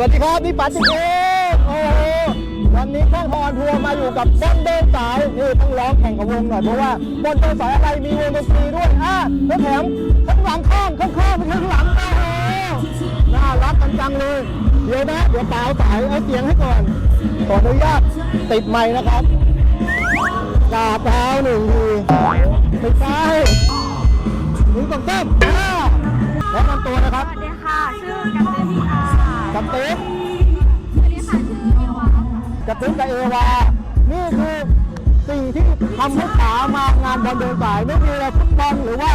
สวัสดีครับนี่ปัดจิเองโอ้โหวันนี้ช่างพรทัวร์มาอยู่กับบอนเดินสายนี่ต้องร้องแข่งกับวงหน่อยเพราะว่าบนเดินสายอะไรมีวงดนตรีด้วยอะแล้วแถมข้างหลังข้างข้างข้างเป็นข้างหลังโอ้โหน่ารักกันจังเลยเดี๋ยวนะเดี๋ยวเปล่าสายเอาเสียงให้ก่อนขออนุญาตติดไมค์นะครับกราบเท้าหนึ่งทีไม่ใช่หนึ่งสองสามอ่าแนะนำตัวนะครับสวัสดีค่ะชื่อกันเต้นค่ กับเต๊กสวัสดีค่ะชื่อเอวากับเต๊กกับเอวา นี่คือสิ่งที่ทำให้ขามางานบอลเดินสายไม่มีอะไรฟุตบอลหรือว่า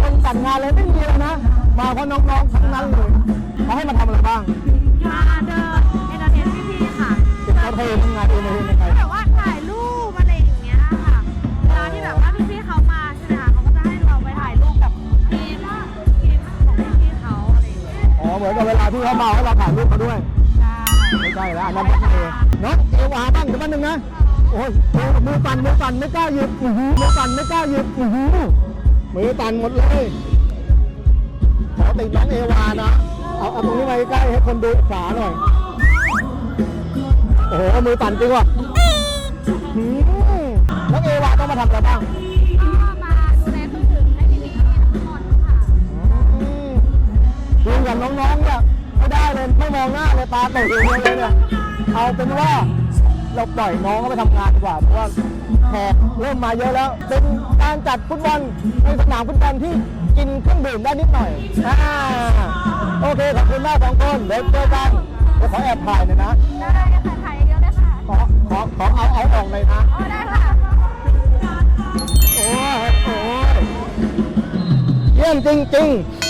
คนจัดงานอะไรไม่มีเลยนะ มาเพราะน้องๆทั้งนั้นเลยเขาให้มาทำอะไรบ้างมาเดินเอนเตอร์เทนพี่ๆค่ะเก็บเขาเททำงานเองเลยยังไงแบ นึงนะโอ้ยโอ้ยมือสั่นมือสั่นไม่กล้าหยิบอื้อหือมือสั่นไม่กล้าหยิบอื้อหือมือสั่นหมดเลยขอติดน้องเอวานะ เอาเอาตรงนี้มาใกล้ๆให้คนดูขาหน่อย โอ้โห มือสั่นจริงว่ะหืมน้องเอวาต้องมาทำอะไรบ้างก็มาดูแลเครื่องดื่มให้พี่ๆทุกคนค่ะอืมดูกับน้องๆเนี่ยไม่ได้เลยไม่มองหน้าเลยตาโตอย่างเดียวเลยเนี่ยเอาเป็นว่า เราปล่อยน้องเขาไปทำงานดีกว่าเพราะว่าแขกเริ่มมาเยอะแล้ว เป็นการจัดฟุตบอลในสนามฟุตบอลที่กินเครื่องดื่มได้นิดหน่อยอ่าโอเคขอบคุณมากสองคนเดี๋ยวเจอกันเดี๋ยวขอแอบถ่ายหน่อยนะ ได้ค่ะถ่ายเยอะเลยค่ะขอขอขอเอาเอาออกเลยนะ อ๋อได้ค่ะ โอ้ยโอ้ยเยี่ยมจริง ๆ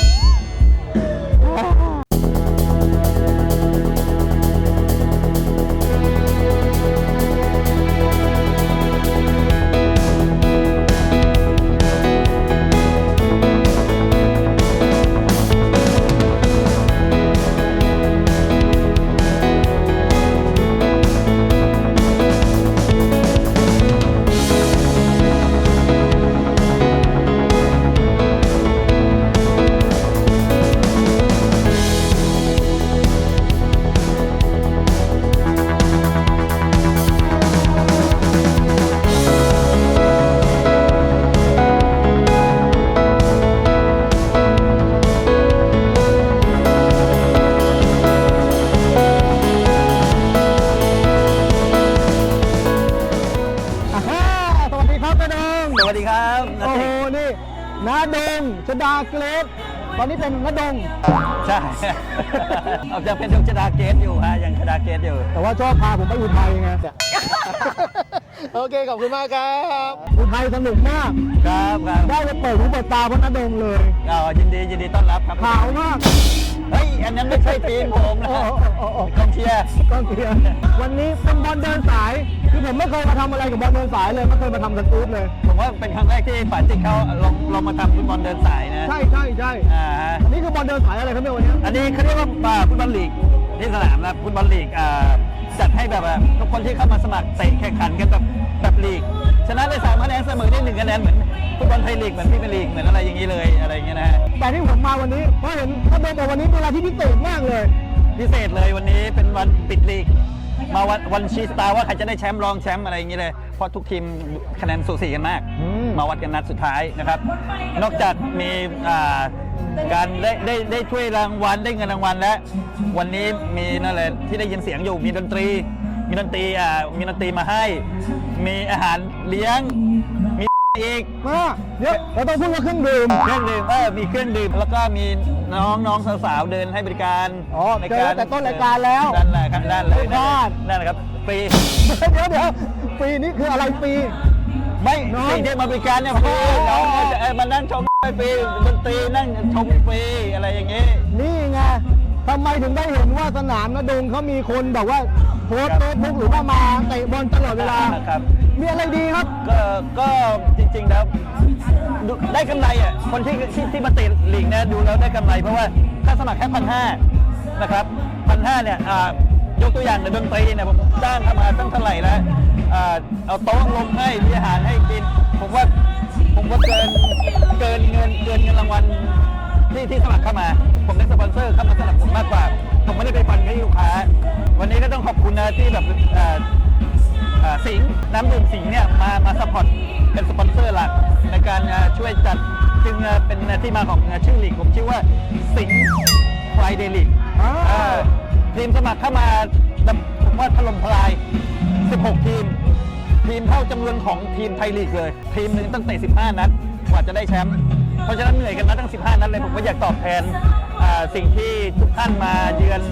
ดาเกรดตอนนี้เป็นนาดง ใช่ เอาจะเป็นดวงชะดาเกตอยู่ฮะยังชะดาเกตอยู่ แต่ว่าชอบพาผมไปอุทัยไงโอเค ขอบคุณมากครับ อุทัยสนุกมาก ครับครับได้ไปเปิดหูเปิดตาเพราะนาดงเลย เอายินดียินดีต้อนรับครับ ขาวมาก เฮ้ย อันนั้นไม่ใช่ทีมผมนะโอ้โหโอ้โหกองเชียร์ก็เกียร์วันนี้เป็นบอลเดินสาย คือผมไม่เคยมาทำอะไรกับบอลเดินสายเลยไม่เคยมาทำสกู๊ตเลย ผมว่าเป็นครั้งแรกที่ฝันจิตเขาลองลองมาทำฟุตบอลเดินสายนะ ใช่ใช่ใช่อ่าฮะอันนี้คือบอลเดินสายอะไรครับเนี่ยวันนี้ อันนี้เขาเรียกว่าอ่าฟุตบอลลีกที่สนามนะฟุตบอลลีกอ่าจัดให้แบบว่าทุก คนที่เข้ามาสมัครเตะแข่งขันกันแบบแบบลีก ชนะได้สามคะแนนเสมอได้หนึ่งคะแนนเหมือนฟุตบอลไทยลีกเหมือนพรีเมียร์ลีกเหมือนอะไรอย่างนี้เลยอะไรอย่างเงี้ยนะฮะแต่ที่ผมมาวันนี้เพราะเห็นนาดงบอกวันนี้เป็นอะไรที่พิเศษมากเลย พิเศษเลยวันนี้เป็นวันปิดลีก มาวันวันชี้สตาร์ว่าใครจะได้แชมป์รองแชมป์อะไรอย่างนี้เลย เพราะทุกทีมคะแนนสูสีกันมาก อืม มาวัดกันนัดสุดท้ายนะครับ นอกจากมีอ่าการได้ได้ได้ถ้วยรางวัลได้เงินรางวัลแล้ว วันนี้มีนั่นแหละที่ได้ยินเสียงอยู่มีดนตรี มีดนตรีอ่ามีดนตรีมาให้ มีอาหารเลี้ยง มีอีกมาเดี๋ยวเราต้องพูดว่าเครื่องดื่มเครื่องดื่มเออมีเครื่องดื่มแล้วก็มีน้องน้องสาวๆเดินให้บริการอ๋อเจอแต่ต้นรายการแล้วนั่นแหละครับนั่นเลยไม่พลาดนั่นแหละครับฟรีเดี๋ยวเดี๋ยวปีนี้คืออะไรปีไม่น้องสิ่งที่มาบริการเนี่ยฟรีอ๋อน้องจะเออมานั่งชมฟรีดนตรีนั่งชมฟรีอะไรอย่างงี้นี่ไง ทำไมถึงได้เห็นว่าสนามนาดงเขามีคนแบบว่าโพสต์เฟซบุ๊กหรือว่ามาเตะบอลตลอดเวลา ครับ มีอะไรดีครับ ก็ก็จริงๆแล้วดูได้กำไรอะคนที่ที่ที่มาเตะลีกเนี่ยดูแล้วได้กำไร เพราะว่าค่าสมัครแค่พันห้านะครับพันห้าเนี่ยอ่ายกตัวอย่างในดนตรีเนี่ยผมจ้างทำมาตั้งเท่าไหร่แล้วอ่าเอาโต๊ะลงให้มีอาหารให้กิน ผมว่าผมว่าเกินเกินเงินเกินเงินรางวัลที่ที่สมัครเข้ามา ผมได้สปอนเซอร์เข้ามาสนับสนุนมากกว่า ผมไม่ได้ไปฟันให้ลูกค้านะที่แบบเอ่อเอ่อสิงห์น้ำดื่มสิงห์เนี่ยมามาสปอร์ตเป็นสปอนเซอร์หลักในการเอ่อช่วยจัดจึงเอ่อเป็นที่มาของชื่อลีกผมชื่อว่าสิงห์ไฟเดลีกอ่าทีมสมัครเข้ามาผมว่าถล่มทลาย 16 ทีม ทีมเท่าจำนวนของทีมไทยลีกเลย ทีมหนึ่งตั้งแต่ 15 นัดกว่าจะได้แชมป์ เพราะฉะนั้นเหนื่อยกันมาตั้ง 15 นัดเลยผมก็อยากตอบแทนอ่าสิ่งที่ทุกท่านมาเยือน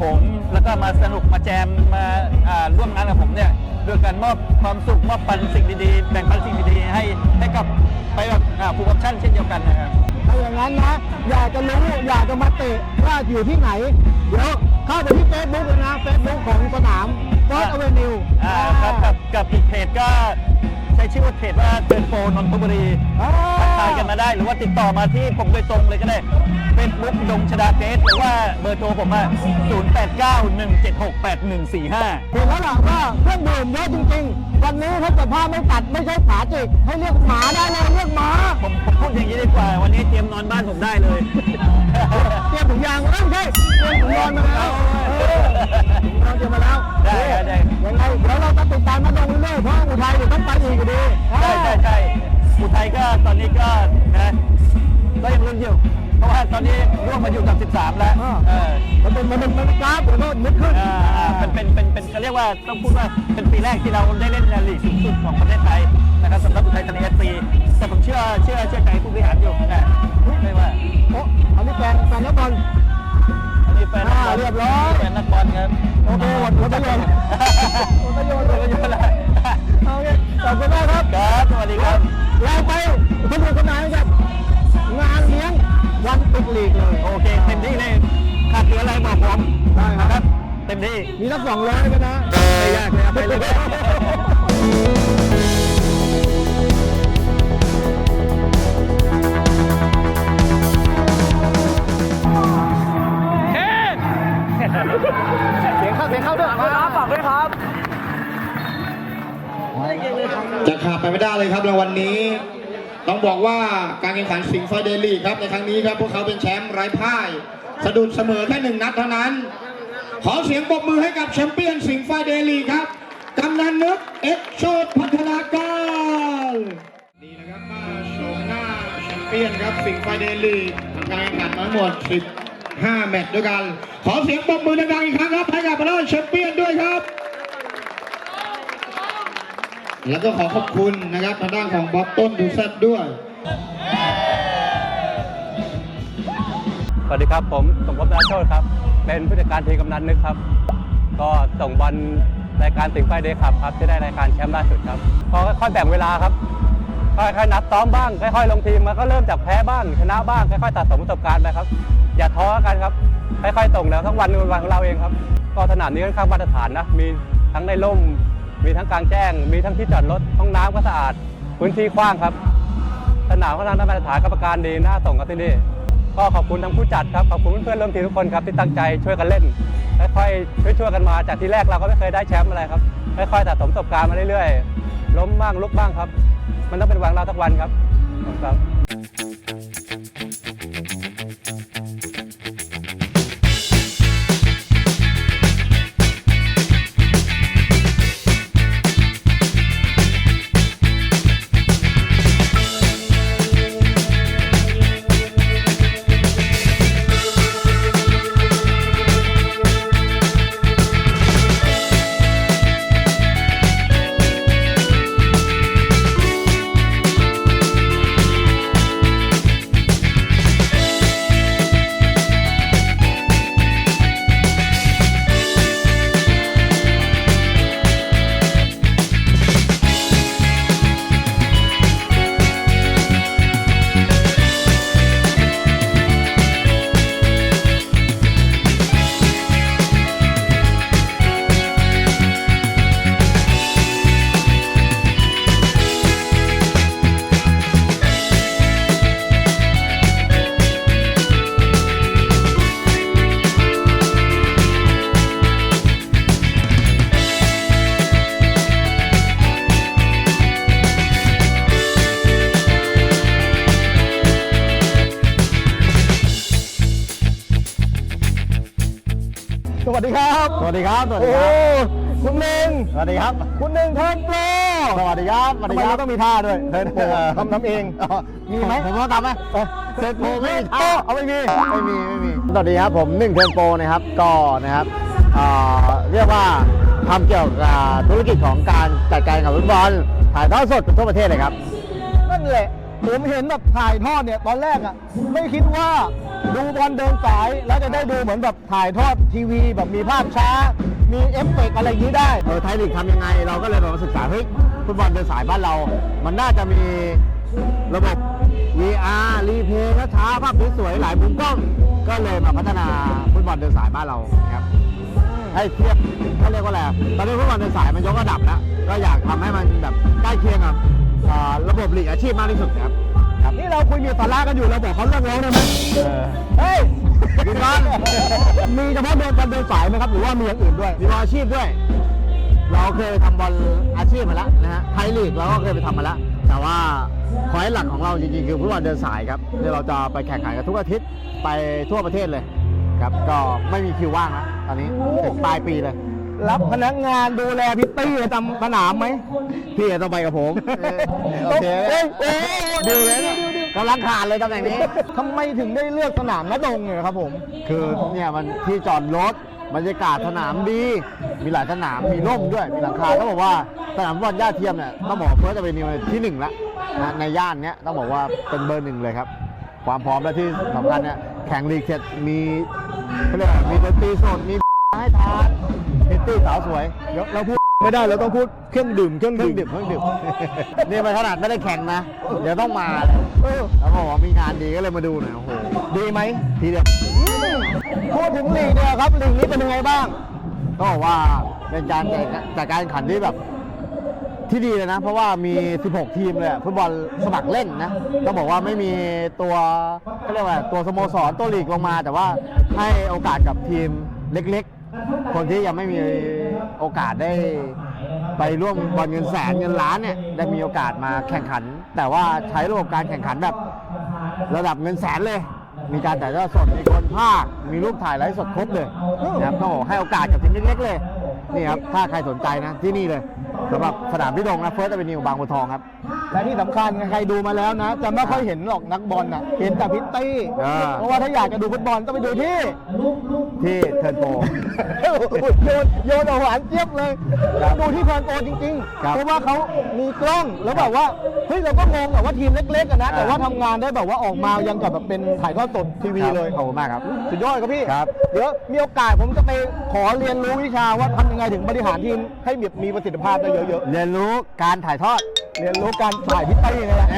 ผมแล้วก็มาสนุกมาแจมมาอ่าร่วมงานกับผมเนี่ยด้วยการมอบความสุขมอบปันสิ่งดีๆแบ่งปันสิ่งดีๆให้ให้กับไปแบบฟูลออปชั่นเช่นเดียวกันนะครับถ้าอย่างนั้นนะ อยากจะรู้อยากจะมาเตะว่าอยู่ที่ไหน เดี๋ยวเข้าไปที่เฟซบุ๊กเลยนะเฟซบุ๊กของสนามเฟิร์สอเวนิวอ่าครับกับกับอีกเพจก็ใช้ชื่อว่าเพจว่าเดินโฟนนทบุรี ทักทายกันมาได้ หรือว่าติดต่อมาที่ผมโดยตรงเลยก็ได้เฟซบุ๊กดงชดาเกสหรือว่าเบอร์โทรผมอะ0891768145เห็นแล้วล่ะว่าเครื่องดื่มเยอะจริงๆ วันนี้ถ้าเกิดผ้าไม่ตัดไม่ใช่ขาจิกให้เรียกหมาได้เลยเรียกหมาผมผมพูดอย่างนี้ดีกว่า วันนี้เตรียมนอนบ้านผมได้เลย เตรียมถุงยางมาแล้วไม่ใช่เตรียมถุงนอนมาแล้วเออถุงนอนเตรียมมาแล้วได้ได้ได้ ยังไงเดี๋ยวเราจะติดตามมาลงเรื่อยๆเพราะอุทัยเดี๋ยวต้องไปอีกอยู่ดี ใช่ใช่ใช่ อุทัยก็ตอนนี้ก็นะก็ยังลุ้นอยู่ เพราะว่าตอนนี้ร่วมมาอยู่กับ 13 แล้วเออมันเป็นมันเป็นมันเป็นกราฟเดี๋ยวก็นึกขึ้นอ่าอ่าเป็นเป็นเป็นเป็นเขาเรียกว่าต้องพูดว่าเป็นปีแรกที่เราได้เล่นในลีกสูงสุดของประเทศไทยนะครับสำหรับอุทัยธานีเอฟซีแต่ผมเชื่อเชื่อเชื่อใจผู้บริหารอยู่นะไม่ว่าโอ้อันนี้แฟนแฟนนักบอลอันนี้แฟนนักบอลอ่าเรียบร้อยแฟนนักบอลครับโอเคหมดหมดประโยชน์หมดประโยชน์หมดประโยชน์แล้วโอเคขอบคุณมากครับครับสวัสดีครับ เราไปสนุกสนานกับงานเลี้ยงวันปิดลีกเลยโอเคเต็มที่เลยขาดเหลืออะไรบอกผมได้ครับครับเต็มที่มีนักสองร้อยกันนะไม่ยากเลยเอาไปเลยเสียงเข้าเสียงเข้าด้วย จะขาดไปไม่ได้เลยครับรางวัลนี้ต้องบอกว่าการแข่งขันสิงห์ไฟเดลี่ครับในครั้งนี้ครับพวกเขาเป็นแชมป์ไร้พ่าย สะดุดเสมอแค่หนึ่งนัดเท่านั้น ขอเสียงปรบมือให้กับแชมเปี้ยนสิงห์ไฟเดลี่ครับกำนันนึกเอ็กโชดพัฒนาการนี่นะครับมาโฉมหน้าแชมเปี้ยนครับสิงห์ไฟเดลี่ทำการแข่งขันมาทั้งหมด 15 แมตช์ด้วยกัน ขอเสียงปรบมือดังๆอีกครั้งครับให้กับพระราชแชมเปี้ยนด้วยครับ แล้วก็ขอขอบคุณนะครับทางด้านของบอสต้นดูเซตด้วย สวัสดีครับ ผมสมภพนาโชตครับ เป็นผู้จัดการทีมกำนันนึกครับ ก็ส่งบอลรายการสิงห์ไฟเดย์ครับครับที่ได้รายการแชมป์ล่าสุดครับก็ค่อยๆแบ่งเวลาครับค่อยๆนัดซ้อมบ้างค่อยๆลงทีมมันก็เริ่มจากแพ้บ้างชนะบ้างค่อยๆตัดสมประสบการณ์ไปครับ อย่าท้อกันครับค่อยๆส่งแล้วทั้งวันเป็นวันของเราเองครับ ก็สนามนี้ค่อนข้างมาตรฐานนะมีทั้งในร่ม มีทั้งกลางแจ้ง มีทั้งที่จอดรถ ห้องน้ำก็สะอาด พื้นที่กว้างครับ สนามก็ทางได้มาตรฐานกรรมการดีน่าส่งครับที่นี่ ก็ขอบคุณทั้งผู้จัดครับ ขอบคุณเพื่อนๆร่วมทีมทุกคนครับที่ตั้งใจช่วยกันเล่น ค่อยๆช่วยๆกันมา จากที่แรกเราก็ไม่เคยได้แชมป์อะไรครับ ค่อยๆสะสมประสบการณ์มาเรื่อยๆ ล้มบ้างลุกบ้างครับ มันต้องเป็นหวังเราสักวันครับขอบคุณครับ ครับคุณหนึ่งสวัสดีครับ คุณหนึ่งเทิร์นโปรสวัสดีครับสวัสทำดีไมครัเราบ ต้องมีท่าด้วยเทิร์นโปรทำทำเอง มีไหมผมก็ทำไหมเออเซ็ตโปรไม่มีเอท่าอเอาไม่มี ไม่มี ไม่มี สวัสดีครับผมหนึ่งเทิร์นโปรนะครับก็นะครับอ่าเรียกว่าทำเกี่ยวกับธุรกิจของการจัดการแข่งขันฟุตบอลถ่ายทอดสดทั่วประเทศเลยครับ นั่นแหละ ผมเห็นแบบถ่ายทอดเนี่ย ตอนแรกอะ ไม่คิดว่า ดูบอลเดินสาย แล้วจะได้ดูเหมือนแบบถ่ายทอดทีวีแบบมีภาพช้า มีเอฟเฟกต์อะไรอย่างนี้ได้ เออไทยลีกทำยังไง เราก็เลยมาศึกษาเฮ้ยฟุตบอลเดินสายบ้านเรา มันน่าจะมีระบบ VR รีเพย์ช้าๆภาพสวยๆหลายมุมกล้อง ก็เลยมาพัฒนาฟุตบอลเดินสายบ้านเราครับให้เทียบเขาเรียกว่าอะไรอะตอนนี้ฟุตบอลเดินสายมันยกระดับแล้วก็อยากทำให้มันแบบใกล้เคียงกับอ่าระบบลีกอาชีพมากที่สุดครับ ครับนี่เราคุยมีสาระกันอยู่เราบอกเขาเลิกร้องได้ไหมเฮ้ยมีบ้านมีเฉพาะเดินบอลเดินสายไหมครับ หรือว่ามีอย่างอื่นด้วยมีบอลอาชีพด้วย เราเคยทำบอลอาชีพมาแล้วนะฮะไทยลีกเราก็เคยไปทำมาแล้ว แต่ว่าคอยหลักของเราจริงๆคือฟุตบอลเดินสายครับที่เราจะไปแข่งขันกันทุกอาทิตย์ไปทั่วประเทศเลยครับ ก็ไม่มีคิวว่างแล้วตอนนี้ถึงปลายปีเลย รับพนักงานดูแลพิตตี้ประจำสนามไหมพี่ต้องไปกับผมโอเคเอ้ยเอ้ยดีเลยเนี่ยกำลังขาดเลยตำแหน่งนี้ทำไมถึงได้เลือกสนามนดงเนี่ยครับผม คือเนี่ยมันที่จอดรถบรรยากาศสนามดี มีหลายสนามมีร่มด้วย มีหลังคาต้องบอกว่าสนามฟุตบอลย่าเทียมเนี่ยต้องบอกเฟิร์สจะเป็นนิวที่หนึ่งละนะในย่านเนี้ยต้องบอกว่าเป็นเบอร์หนึ่งเลยครับ ความพร้อมและที่สำคัญเนี่ยแข่งลีกเสร็จมีเขาเรียกว่ามีดนตรีสดมีให้ทานพิ ตี้สาวสวยเดี๋ยวเราพูดไม่ได้เราต้องพูดเครื่องดื่มเครื่องเครื่องดื่ดื่มมเครื่องดื่มนี่มันขนาดไม่ได้แข่งนะ เดี๋ยวต้องมาเลยเออแล้วบอกว่ามีงานดีก็เลยมาดูหน่อยโอ้โหดีไหมทีเดียวพูดถึงลีกเนี่ยครับลีกนี้เป็นยังไงบ้างต้องบอกว่าเป็นการจัดจัดการแข่งขันที่แบบ ที่ดีเลยนะ เพราะว่ามี 16 ทีมเลยอะฟุตบอลสมัครเล่นนะต้องบอกว่าไม่มีตัวเขาเรียกว่าตัวสโมสรตัวลีกลงมา แต่ว่าให้โอกาสกับทีมเล็ก คนที่ยังไม่มีโอกาสได้ไปร่วมบอลเงินแสนเงินล้านเนี่ยได้มีโอกาสมาแข่งขัน แต่ว่าใช้ระบบการแข่งขันแบบระดับเงินแสนเลย มีการถ่ายทอดสดมีคนภาค มีรูปถ่ายไลฟ์สดครบเลยนะครับต้องบอกให้โอกาสกับทีมเล็กๆเลยนี่ครับถ้าใครสนใจนะที่นี่เลยสำหรับสนามพิดงนะเฟิร์สจะเป็นนิวบางบัวทองครับและที่สำคัญใครดูมาแล้วนะ จะไม่ค่อยเห็นหรอกนักบอลน่ะเห็นแต่พิตตี้อ่าเพราะว่าถ้าอยากจะดูฟุตบอลต้องไปดูที่ ที่เทิร์นโปร โยนโยนเอาหวานเจี๊ยบเลยครับดูที่เทิร์นโปรจริงครับๆ เพราะว่าเขามีกล้องแล้วแบบว่าเฮ้ยเราก็งงอะว่าทีมเล็กๆอะนะอ่าแต่ว่าทำงานได้แบบว่าออกมายังกับแบบเป็นถ่ายทอดสดทีวีเลย ขอบคุณมากครับ สุดยอดครับพี่ ครับ เดี๋ยวมีโอกาสผมจะไปขอเรียนรู้วิชาว่าทำยังไงถึงบริหารทีมให้มีมีประสิทธิภาพได้เยอะ เรียนรู้การถ่ายทอดๆ เรียนรู้การถ่ายพิตตี้นี่แหละ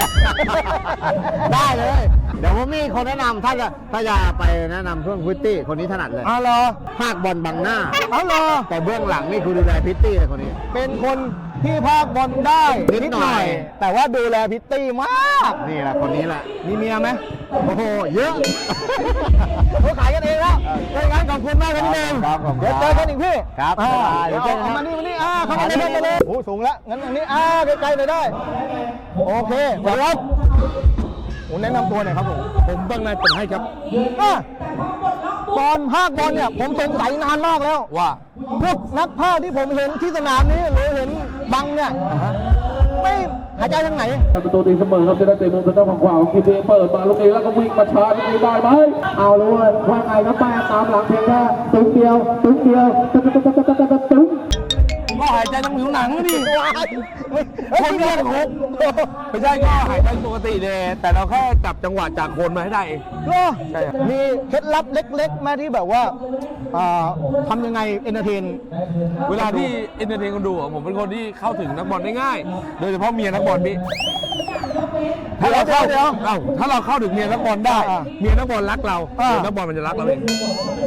ได้เลย เดี๋ยวผมมีคนแนะนำถ้าจะถ้าจะไปแนะนำเพื่อนพิตตี้คนนี้ถนัดเลย อ๋อเหรอภาคบอลบังหน้า อ๋อเหรอแต่เบื้องหลังนี่คือดูแลพิตตี้เลยคนนี้ เป็นคน ที่ภาคบอลได้นิดหน่อย แต่ว่าดูแลพิตตี้มากนี่แหละคนนี้แหละ มีเมียไหมโอ้โห เยอะ เขาขายกันเองแล้วดังนั้นขอบคุณมากครับพี่เนมครับขอบคุณเดี๋ยวครับเจอกันอีกพี่ครับอ่าได้เดี๋เดี๋ยยววเจอกันเอามานี่มานี่อ่าเข้ามาครับในรถไปเลยโอ้สูงแล้วงั้นอันนี้อ่าใกล้ๆเลยได้ โอเคสวัสดีครับผมแนะนำตัวหน่อยครับผม ผมบางนายผลให้ครับ อะบอลภาคบอลเนี่ยผมสงสัยนานมากแล้ว ว่าพวกนักภาคที่ผมเห็นที่สนามนี้หรือเห็น บังเนี่ยไม่หายใจทางไหนประตูตีเสมอครับจะได้เตะมุมทางด้านฝั่งขวาของคิมเบเปิดมาลูกนี้แล้วก็วิ่งมาชาร์จลูกนี้ได้ไหมเอาเลยว่าไงครับแม่ตามหลังเพียงแค่ตึ้งเดียวตึ้งเดียวตึ้งตึ้งตึ้งตึ้งตึ้งตึ้งก็ หายใจทางผิวหนังดิคนเรียกผมไม่ใช่ก็หายใจปกติเลย แต่เราแค่จับจังหวะจากคนมาให้ได้เองใช่มีเคล็ดลับเล็กๆไหมาที่แบบว่าอ่าทำยังไงเอนเตอร์เทน เวลาที่เอนเตอร์เทนคนดูอะผมเป็นคนที่เข้าถึงนักบอลได้ง่าย โดยเฉพาะเมียนักบอลพี่ ถ้าเราเข้าเดี๋ยวเอ้าถ้าเราเข้าถึงเมียนักบอลได้ อ่าเมียนักบอลรักเราอ่าเดี๋ยวนักบอลมันจะรักเราเอง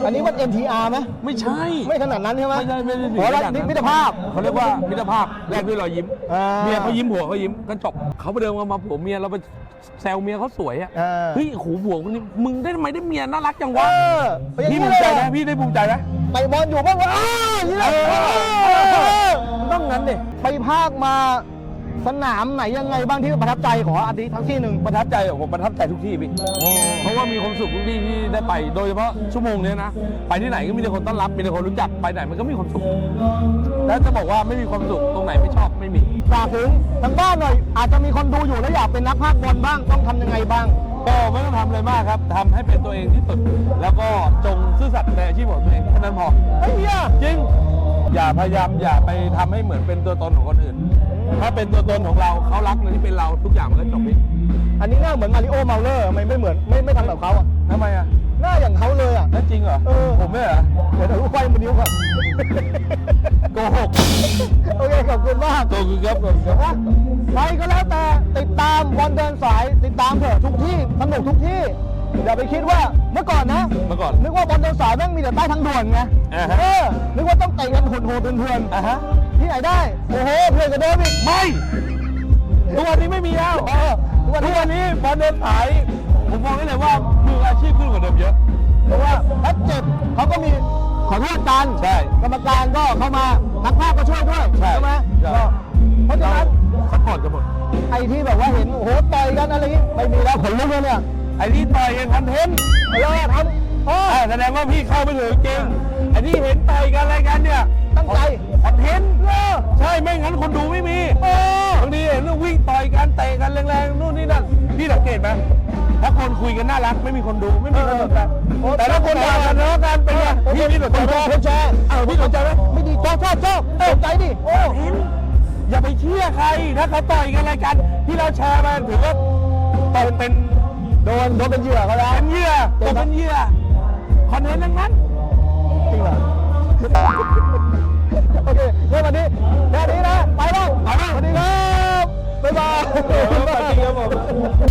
อันนี้มัน NTR ไหมไม่ใช่ ไม่ขนาดนั้นใช่ไหมไม่ใช่ไม่ได้ถึงขอขรักนาดนั้น มิตรภาพ เขาเรียกว่ามิตรภาพแลกด้วยรอยยิ้ม อ่าเมียเขายิ้มผัวเขายิ้มกันจบเขาไปเดินมามาผัวเมียเราไปแซวเมียเขาสวยอะอ่า เฮ้ยโอ้โหผัวคนนี้มึงได้ทำไมได้เมียน่ารักจังเอวะอเป็นอย่างพี่นี้ภูมิใจเลยไหมพี่ได้ภูมิใจไหม ไปบอลอยู่บ้างวะอ้าวอย่างนี้เลยเออต้องงั้นดิไปภาคมา สนามไหนยังไงบ้างที่ประทับใจขออาทิตย์ทั้งที่หนึ่งประทับใจอะผมประทับใจทุกที่พี่เพราะว่ามีความสุขทุกที่ที่ได้ไปโดยเฉพาะชั่วโมงเนี้ยนะไปที่ไหนก็มีแต่คนต้อนรับมีแต่คนรู้จักไปไหนมันก็มีความสุขแล้วจะบอกว่าไม่มีความสุขตรงไหนไม่ชอบไม่มีฝากถึงทางบ้านหน่อยอาจจะมีคนดูอยู่แล้วอยากเป็นนักพากย์บอลบ้างต้องทำยังไงบ้าง ก็ไม่ต้องทำอะไรมากครับทำให้เป็นตัวเองที่สุด แล้วก็จงซื่อสัตย์ในอาชีพของตัวเองแค่นั้นพอเฮ้ยเนี่ยจริง อย่าพยายามอย่าไปทำให้เหมือนเป็นตัวตนของคนอื่น ถ้าเป็นตัวตนของเราเขารักในที่เป็นเราทุกอย่างมันก็จบพี่อันนี้หน้าเหมือนมาริโอเมาเลอร์ทำไมไม่เหมือนไม่ไม่ทำแบบเขาอะทำไมอะหน้าอย่างเขาเลยอะนั่นจริงเหรอเออผมไม่เหรอเดี๋ยวเดี๋ยวรูปไฟมันนิ้วก่อน โกหก โอเคขอบคุณมากโกหกครับผมครับ นะใครก็แล้วแต่ติดตามบอลเดินสายติดตามเถอะทุกที่สนุกทุกที่อย่าไปคิดว่าเมื่อก่อนนะเมื่อก่อนนึกว่าบอลเดินสายแม่งมีแต่ใต้ทางด่วนไงอ่าฮะเออนึกว่าต้องเตะกันโหดๆเป็นเพื่อนอะฮะ ที่ไหนได้ โอ้โหเพื่อนกับเดิมอีกไม่ ทุกวันนี้ไม่มีแล้วเออทุกวันทุนี้กวันนี้บอลเดินสาย ผมมองได้เลยว่ามืออาชีพขึ้นกว่าเดิมเยอะ เพราะว่าถ้าเจ็บเขาก็มีขอโทษกันใช่กรรมการก็เข้ามานักภาคก็ช่วยด้วยใช่ไหมใช่ ก็เพราะฉะนั้น ซัพพอร์ตกันหมด ไอ้ที่แบบว่าเห็นโอ้โหต่อยกันอะไรอย่างงี้ไม่มีแล้วขนลุกเลยเนี่ยไอ้ที่ต่อยกันคอนเทนต์เออทำโอ้ อ่าแสดงว่าพี่เข้าไปถึงจริงไอ้ที่เห็นต่อยกันอะไรกันเนี่ยตั้งใจ คอนเทนต์เออใช่ไม่งั้นคนดูไม่มีเออบางทีเห็นวิ่งต่อยกันเตะกันแรงๆนู่นนี่นั่นพี่สังเกตไหมถ้าคนคุยกันน่ารักไม่มีคนดูไม่มีคนสนใจแต่ถ้าคนด่ากันทะเลาะกันเป็นไงพี่พี่สนใจคนไหมแชร์คนแชร์อ้าวพี่สนใจไหมไม่ดีชอบชอบชอบสนใจดิโอ้เห็นอย่าไปเชื่อใครถ้าเขาต่อยกันอะไรกัน ที่เราแชร์มาถือว่าตกเป็นโดนโดนเป็นเหยื่อเขาแล้วเป็นเหยื่อตกเป็นเหยื่อคอนเทนต์ทั้งนั้นจริงเหรอ โอเคเรื่องวันนี้แค่นี้นะไปแล้วไปแล้วสวัสดีครับ บ๊ายบาย สวัสดีครับผม